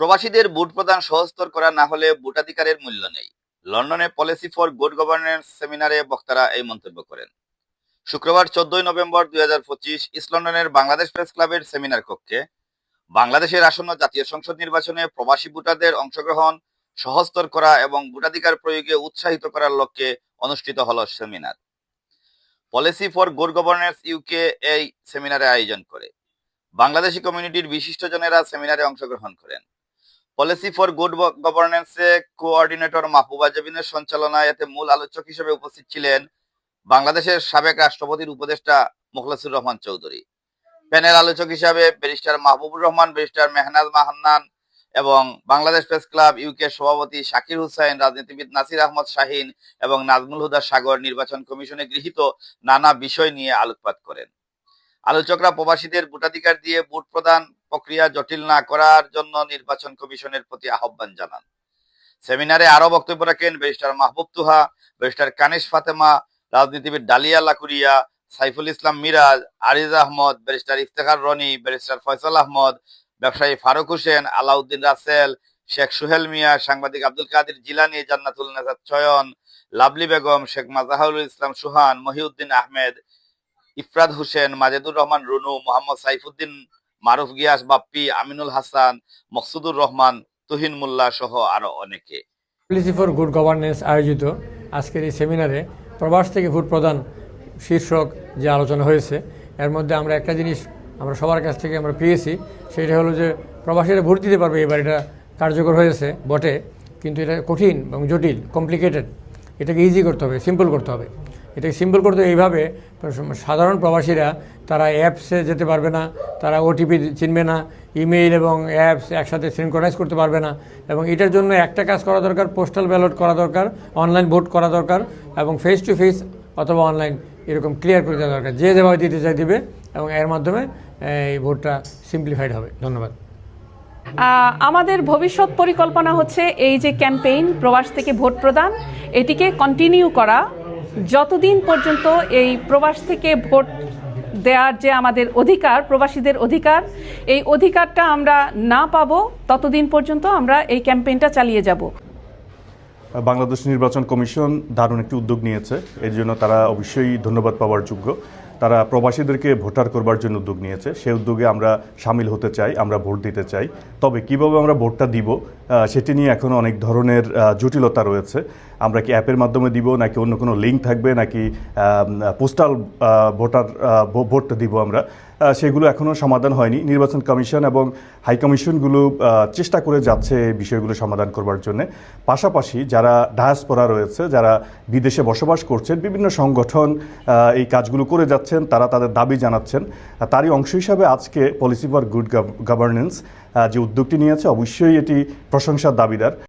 প্রবাসীদের ভোট প্রদান সহজতর করা না হলে ভোটাধিকারের মূল্য নেই। লন্ডনে পলিসি ফর গুড গভর্নেন্স সেমিনারে বক্তারা এই মন্তব্য করেন। শুক্রবার চোদ্দই নভেম্বর দুই হাজার পঁচিশ ইস্ট লন্ডনের বাংলাদেশ প্রেস ক্লাবের সেমিনার কক্ষে বাংলাদেশের আসন্ন জাতীয় সংসদ নির্বাচনে প্রবাসী ভোটারদের অংশগ্রহণ সহজতর করা এবং ভোটাধিকার প্রয়োগে উৎসাহিত করার লক্ষ্যে অনুষ্ঠিত হল seminar. Policy for good governance UK এই সেমিনারে আয়োজন করে। বাংলাদেশি কমিউনিটির বিশিষ্টজনেরা সেমিনারে অংশগ্রহণ করেন। পলিসি ফর গুড গভর্নেন্সে কোঅর্ডিনেটর মাহবুবা জাবিনের সঞ্চালনায় এতে মূল আলোচক হিসেবে উপস্থিত ছিলেন বাংলাদেশের সাবেক রাষ্ট্রপতির উপদেষ্টা মুখলেসুর রহমান চৌধুরী। প্যানেল আলোচক হিসাবে ব্যারিস্টার মাহবুবুর রহমান, ব্যারিস্টার মেহনাজ মাহান্নান এবং বাংলাদেশ প্রেস ক্লাব ইউকে সভাপতি শাকির হুসাইন, রাজনীতিবিদ নাসির আহমদ শাহিন এবং নাজমুল হুদা সাগর নির্বাচন কমিশনে গৃহীত নানা বিষয় নিয়ে আলোকপাত করেন। আলোচকরা প্রবাসীদের ভোটাধিকার দিয়ে ভোট প্রদান প্রক্রিয়া জটিল না করার জন্য নির্বাচন কমিশনের প্রতি আহ্বান জানান। সেমিনারে আরও বক্তব্য রাখেন ব্যারিস্টার মাহবুব তুহা, ব্যারিস্টার কানিশ ফাতেমা, রাজনীতিবিদ ডালিয়া লাকুরিয়া, সাইফুল ইসলাম মিরাজ, আরিজ আহমদ, ব্যারিস্টার ইফতেখার রনি, ব্যারিস্টার ফয়সাল আহমদ, ব্যবসায়ী ফারুক হোসেন, আলাউদ্দিন রাসেল, শেখ সুহেল মিয়া, সাংবাদিক আব্দুল কাদির জিলানি, জান্নাতুল নেজাদ চয়ন লাভলি বেগম, শেখ মাজাহুল ইসলাম সুহান, মহিউদ্দিন আহমেদ, ইফরাদ হোসেন, মাজেদুর রহমান রুনু, মোহাম্মদ সাইফুদ্দিন মারুফ গিয়াস, বাপ্পি, আমিনুল হাসান, মকসুদুর রহমান, তুহিন মোল্লা সহ আরও অনেকে। পলিসি ফর গুড গভর্নেন্স আয়োজিত আজকের এই সেমিনারে প্রবাস থেকে ভোট প্রদান শীর্ষক যে আলোচনা হয়েছে, এর মধ্যে আমরা একটা জিনিস আমরা সবার কাছ থেকে আমরা পেয়েছি, সেটা হলো যে প্রবাসীরা ভোট দিতে পারবে এবার, এটা কার্যকর হয়েছে, বটে, কিন্তু এটা কঠিন এবং জটিল কমপ্লিকেটেড এটাকে ইজি করতে হবে সিম্পল করতে হবে। এটাকে সিম্পল করতে এইভাবে সাধারণ প্রবাসীরা, তারা অ্যাপসে যেতে পারবে না, তারা ওটিপি চিনবে না ইমেইল এবং অ্যাপস একসাথে সিনক্রোনাইজ করতে পারবে না এবং এটার জন্য একটা কাজ করা দরকার পোস্টাল ব্যালট করা দরকার অনলাইন ভোট করা দরকার এবং ফেস টু ফেস অথবা অনলাইন এরকম ক্লিয়ার করে দেওয়া দরকার। যে যেভাবে দিতে চাই দিবে এবং এর মাধ্যমে এই ভোটটা সিম্পলিফাইড হবে। ধন্যবাদ। আমাদের ভবিষ্যৎ পরিকল্পনা হচ্ছে এই যে ক্যাম্পেইন প্রবাস থেকে ভোট প্রদান, এটিকে কন্টিনিউ করা। যতদিন পর্যন্ত এই প্রবাস থেকে ভোট দেওয়ার যে আমাদের অধিকার, প্রবাসীদের অধিকার, এই অধিকারটা আমরা না পাবো, ততদিন পর্যন্ত আমরা এই ক্যাম্পেইনটা চালিয়ে যাব। বাংলাদেশ নির্বাচন কমিশন দারুণ একটি উদ্যোগ নিয়েছে। এর জন্য তারা অবশ্যই ধন্যবাদ পাওয়ার যোগ্য। তারা প্রবাসীদেরকে ভোটার করবার জন্য উদ্যোগ নিয়েছে। সেই উদ্যোগে আমরা সামিল হতে চাই, আমরা ভোট দিতে চাই। তবে কীভাবে আমরা ভোটটা দিব সেটি নিয়ে এখনও অনেক ধরনের জটিলতা রয়েছে। আমরা কি অ্যাপের মাধ্যমে দিব নাকি অন্য কোনো লিঙ্ক থাকবে নাকি পোস্টাল ভোটার আহ, ভো- ভোটটা দিব আমরা? সেগুলো এখনও সমাধান হয়নি। নির্বাচন কমিশন এবং হাই কমিশনগুলো চেষ্টা করে যাচ্ছে এই বিষয়গুলো সমাধান করবার জন্য। পাশাপাশি যারা ডায়াসপোরা রয়েছে যারা বিদেশে বসবাস করছেন বিভিন্ন সংগঠন এই কাজগুলো করে যাচ্ছেন তারা তাদের দাবি জানাচ্ছেন। তারই অংশ হিসাবে আজকে পলিসি ফর গুড গভর্নেন্স যে উদ্যোগটি নিয়েছে অবশ্যই এটি প্রশংসার দাবিদার।